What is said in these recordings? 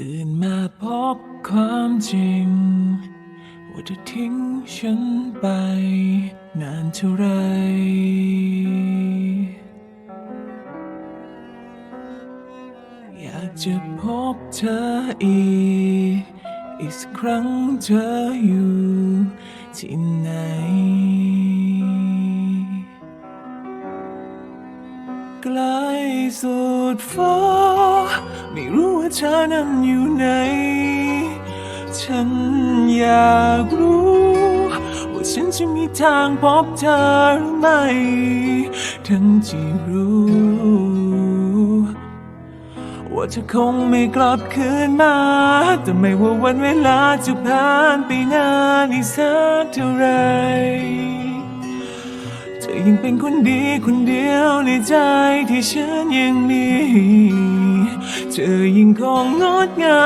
ตื่นมาพบความจริง ว่าเธอทิ้งฉันไป นานเท่าไร อยากจะพบเธออีก อีกสักครั้งเธออยู่ที่ไหน ไกล สุดฟ้า ไม่รู้ว่าเธอนั้นอยู่ไหน ฉันอยากรู้ ว่าฉันจะมีทางพบเธอหรือไม่ ทั้งที่รู้ ว่าเธอคงไม่กลับคืนมา แต่ไม่ว่าวันเวลาจะผ่านไปนานอีกสักเท่าไหร อยังเป็นคนดีคนเดียวในใจที่ฉันยังมีเธอยังคงงดงา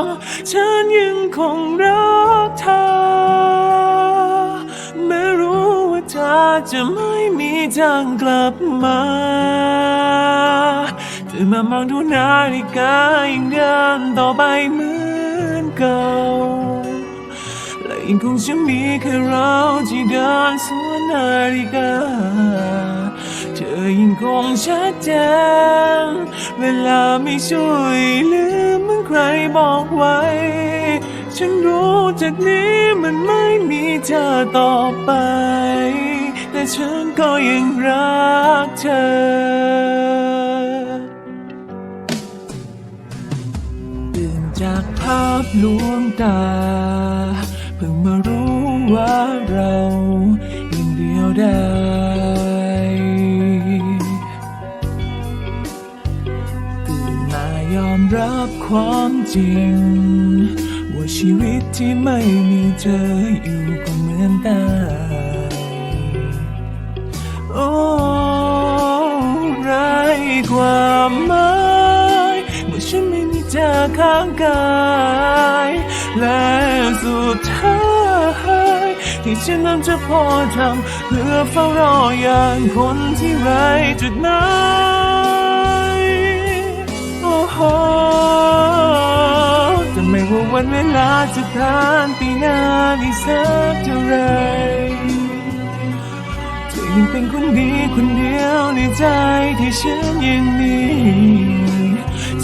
ม ฉันยังคงรักเธอแม้รู้ว่าเธอจะไม่มีทางกลับมาตื่นมามองดูนาฬิกายังเดินต่อไปเหมือนเก่า ยังคงจะมีแค่เราที่เดินสวนนาฬิกา เธอยังคงชัดเจนเวลาไม่ช่วยลืมเหมือนใครบอกไว้ ฉันรู้จากนี้มันไม่มีเธอต่อไป แต่ฉันก็ยังรักเธอตื่นจากภาพลวงตา เพิ่งมารู้ว่าเรายังเดียวได้ ตื่นมายอมรับความจริง ว่าชีวิตที่ไม่มีเธออยู่ก็เหมือนตายโอ้ไรความหมาย ฉันไม่มีเธอข้างกายและสุดท้ายที่ฉันนั้นจะพอทำเพื่อเฝ้ารออย่างคนที่ไร้จุดหมายโอ้โหแต่ไม่ว่าวันเวลาจะผ่านไปนานอีกสักเท่าไหรเธอยังเป็นคนดีคนเดียวในใจที่ฉันยังมี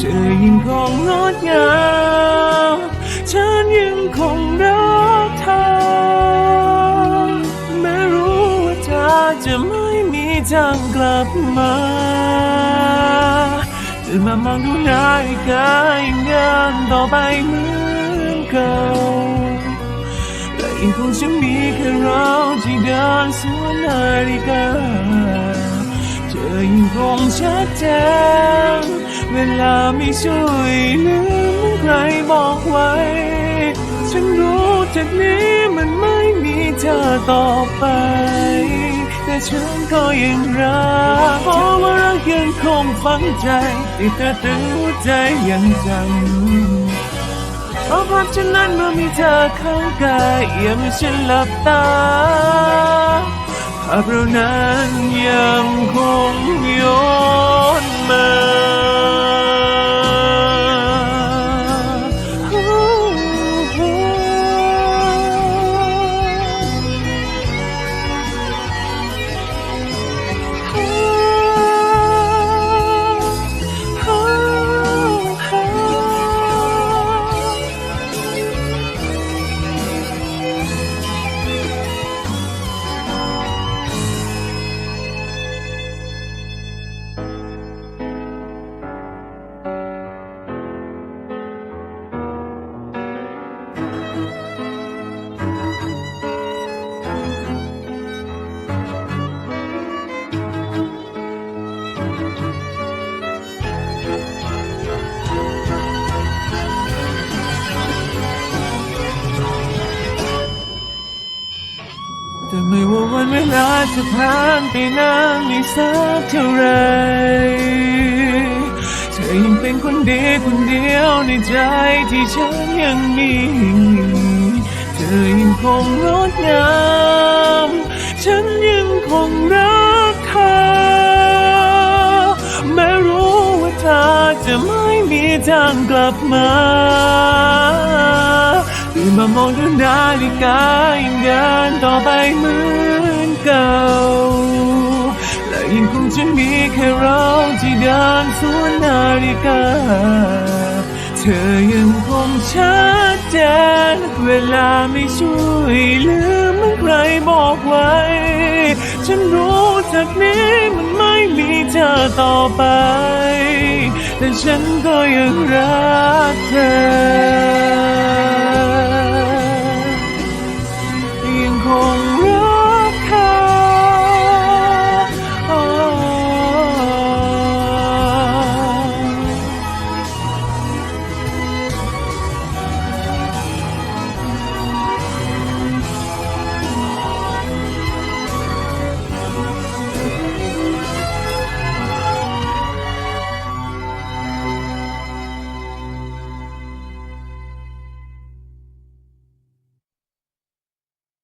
ธอยังคงงดงามฉันยังคงรักเธอแม้รู้ว่าเธอจะไม่มีทางกลับมาตื่นมามองดูนาฬิกายังเดินต่อไปเหมือนเก่าและยังคงจะมีแค่เราที่เดินสวนนาฬิกาเธอยังคงชัดเจน เวลาไม่ช่วยลืมเหมือนใครบอกไว้ ฉันรู้จากนี้มันไม่มีเธอต่อไป แต่ฉันก็ยังรักเพราะว่ารักยังคงฝังใจที่เธอตึงหัวใจยังจำเพราะภาพฉันนั้นเมื่อมีเธอข้างกายเอี่ยมฉันหลับตาภาพเรานั้นยังคงย้อนมา แต่ไม่ว่าวันเวลาจะผ่านไปนานอีกสักเท่าไรเธอยังเป็นคนดีคนเดียวในใจที่ฉันยังมี เธอยังคงงดงามฉันยังคงรักเธอแม้รู้ว่าเธเธอจะไม่มีทางกลับมา ตื่นมามองดูนาฬิกายังเดินต่อไปเหมือนเก่า และยังคงจะมีแค่เราที่เดินสวนนาฬิกา เธอยังคงชัดเจนเวลาไม่ช่วยลืมเหมื่อนใครบอกไว้ ฉันรู้จากนี้มันไม่มีเธอต่อไป แต่ฉันก็ยังรักเธอ